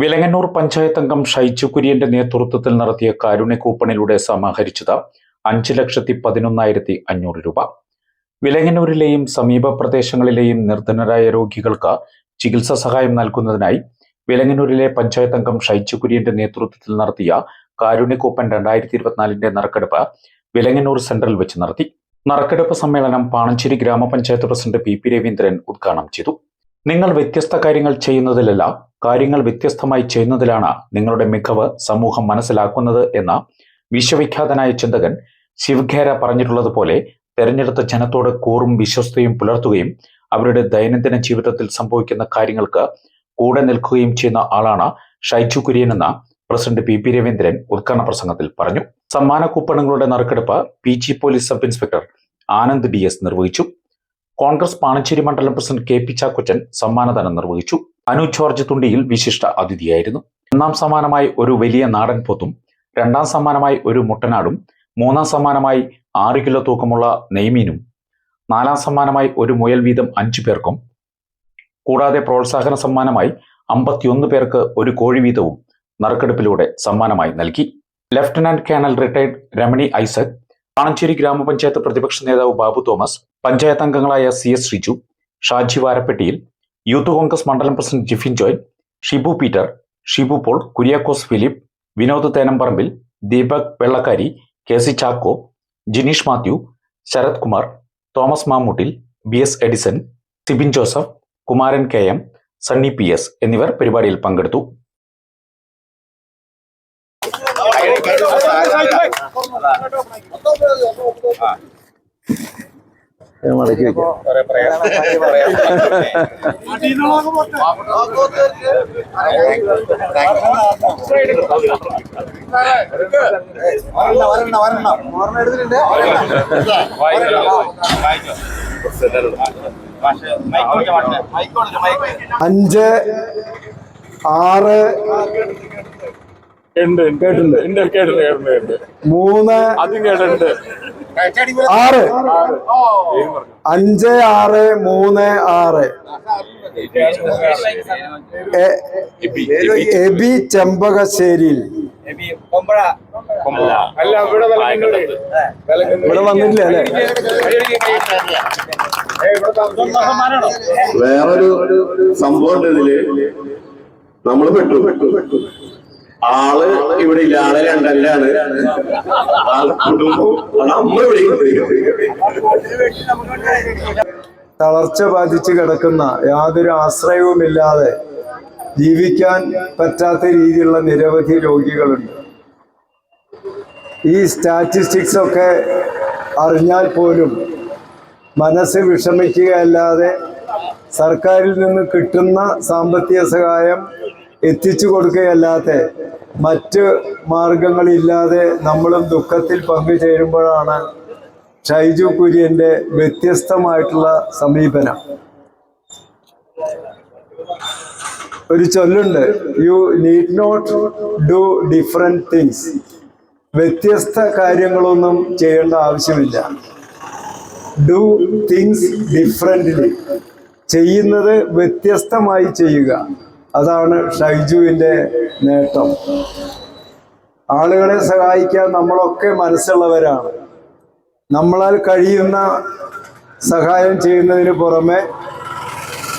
വിലങ്ങന്നൂർ പഞ്ചായത്ത് അംഗം ഷൈജു കുര്യന്റെ നേതൃത്വത്തിൽ നടത്തിയ കാരുണ്യ കൂപ്പണിലൂടെ സമാഹരിച്ചത് അഞ്ച് ലക്ഷത്തി പതിനൊന്നായിരത്തി അഞ്ഞൂറ് രൂപ. വിലങ്ങന്നൂരിലെയും സമീപ പ്രദേശങ്ങളിലെയും നിർധനരായ രോഗികൾക്ക് ചികിത്സാ സഹായം നൽകുന്നതിനായി വിലങ്ങന്നൂരിലെ പഞ്ചായത്ത് അംഗം ഷൈജു കുര്യന്റെ നേതൃത്വത്തിൽ നടത്തിയ കാരുണ്യ കൂപ്പൺ രണ്ടായിരത്തി ഇരുപത്തിനാലിന്റെ നറുക്കെടുപ്പ് വിലങ്ങന്നൂർ സെന്ററിൽ വെച്ച് നടത്തി. നറുക്കെടുപ്പ് സമ്മേളനം പാണഞ്ചേരി ഗ്രാമപഞ്ചായത്ത് പ്രസിഡന്റ് പി പി രവീന്ദ്രൻ ഉദ്ഘാടനം ചെയ്തു. നിങ്ങൾ വ്യത്യസ്ത കാര്യങ്ങൾ ചെയ്യുന്നതിലല്ല കാര്യങ്ങൾ വ്യത്യസ്തമായി ചെയ്യുന്നതിലാണ് നിങ്ങളുടെ മികവ് സമൂഹം മനസ്സിലാക്കുന്നത് എന്ന വിശ്വവിഖ്യാതനായ ചിന്തകൻ ശിവഖേര പറഞ്ഞിട്ടുള്ളതുപോലെ തെരഞ്ഞെടുത്ത ജനത്തോട് കൂറും വിശ്വസ്തയും പുലർത്തുകയും അവരുടെ ദൈനംദിന ജീവിതത്തിൽ സംഭവിക്കുന്ന കാര്യങ്ങൾക്ക് കൂടെ നിൽക്കുകയും ചെയ്യുന്ന ആളാണ് ഷൈജു കുര്യൻ എന്ന പ്രസിഡന്റ് പി പി രവീന്ദ്രൻ ഉദ്ഘാടന പ്രസംഗത്തിൽ പറഞ്ഞു. സമ്മാന കൂപ്പണുകളുടെ നറുക്കെടുപ്പ് P G police sub inspector Anand D S നിർവഹിച്ചു. കോൺഗ്രസ് പാണച്ചേരി മണ്ഡലം പ്രസിഡന്റ് കെ പി ചാക്കുച്ചൻ സമ്മാനദാനം നിർവഹിച്ചു. അനു ജോർജ് തുണ്ടിയിൽ വിശിഷ്ട അതിഥിയായിരുന്നു. ഒന്നാം സമ്മാനമായി ഒരു വലിയ നാടൻ പോത്തും രണ്ടാം സമ്മാനമായി ഒരു മുട്ടനാടും മൂന്നാം സമ്മാനമായി ആറ് കിലോ തൂക്കമുള്ള നെയ്മീനും നാലാം സമ്മാനമായി ഒരു മുയൽ വീതം അഞ്ചു പേർക്കും കൂടാതെ പ്രോത്സാഹന സമ്മാനമായി അമ്പത്തിയൊന്ന് പേർക്ക് ഒരു കോഴി വീതവും നറുക്കെടുപ്പിലൂടെ സമ്മാനമായി നൽകി. Lieutenant colonel retired Ramani Isaac Panancheri ഗ്രാമപഞ്ചായത്ത് പ്രതിപക്ഷ നേതാവ് ബാബു തോമസ് പഞ്ചായത്ത് അംഗങ്ങളായ സി എസ് ശ്രീജു ഷാജി വാരപ്പെട്ടിയിൽ യൂത്ത് കോൺഗ്രസ് മണ്ഡലം president Jifin Joy Shibu Peter Shibu Paul Kuriakose Philip Vinod Thenamparambil Deepak Vellakkari K C Chacko Jineesh Mathew Sharath Kumar Thomas Mammoottil B S Edison Sibin Joseph Kumaran K M Sunny P S എന്നിവർ പരിപാടിയിൽ പങ്കെടുത്തു. അഞ്ച് ആറ് ഉണ്ട് കേട്ടിട്ടുണ്ട് ഉണ്ട് കേട്ടിട്ടുണ്ട് കേട്ടിട്ടുണ്ട് കേട്ടിട്ടുണ്ട്. മൂന്ന് അതും കേട്ടിട്ടുണ്ട്. ആറ്. അഞ്ച് ആറ് മൂന്ന് ആറ്. എ- എബി ചെമ്പകശ്ശേരിയിൽ. അല്ല ഇവിടെ വന്നില്ല ഇവിടെ അല്ലേ? വേറൊരു സംഭവം ഉണ്ട് ഇതിൽ. നമ്മൾ പെട്ടു പെട്ടു പെട്ടു. ആൾ ഇവിടെ ഇല്ല ആൾ ലണ്ടനിലാണ് ആൾ കുടുംബം. തളർച്ച ബാധിച്ച് കിടക്കുന്ന യാതൊരു ആശ്രയവുമില്ലാതെ ജീവിക്കാൻ പറ്റാത്ത രീതിയിലുള്ള നിരവധി രോഗികളുണ്ട്. ഈ സ്റ്റാറ്റിസ്റ്റിക്സ് ഒക്കെ അറിഞ്ഞാൽ പോലും മനസ്സ് വിഷമിക്കുകയല്ലാതെ സർക്കാരിൽ നിന്ന് കിട്ടുന്ന സാമ്പത്തിക സഹായം എത്തിച്ചു കൊടുക്കുകയല്ലാതെ മറ്റ് മാർഗങ്ങളില്ലാതെ നമ്മളും ദുഃഖത്തിൽ പങ്കുചേരുമ്പോഴാണ് ഷൈജു കുര്യന്റെ വ്യത്യസ്തമായിട്ടുള്ള സമീപനം. ഒരു ചൊല്ലുണ്ട് you need not do different things വ്യത്യസ്ത കാര്യങ്ങളൊന്നും ചെയ്യേണ്ട ആവശ്യമില്ല. ഡു തിങ്സ് ഡിഫറെന്റ്ലി ചെയ്യുന്നത് വ്യത്യസ്തമായി ചെയ്യുക. അതാണ് ഷൈജുവിന്റെ നേട്ടം. ആളുകളെ സഹായിക്കാൻ നമ്മളൊക്കെ മനസ്സുള്ളവരാണ്. നമ്മളാൽ കഴിയുന്ന സഹായം ചെയ്യുന്നതിന് പുറമെ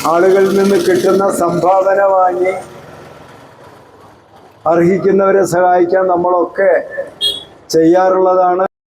ആളുകളിൽ നിന്ന് കിട്ടുന്ന സംഭാവന വാങ്ങി അർഹിക്കുന്നവരെ സഹായിക്കാൻ നമ്മളൊക്കെ ചെയ്യാറുള്ളതാണ്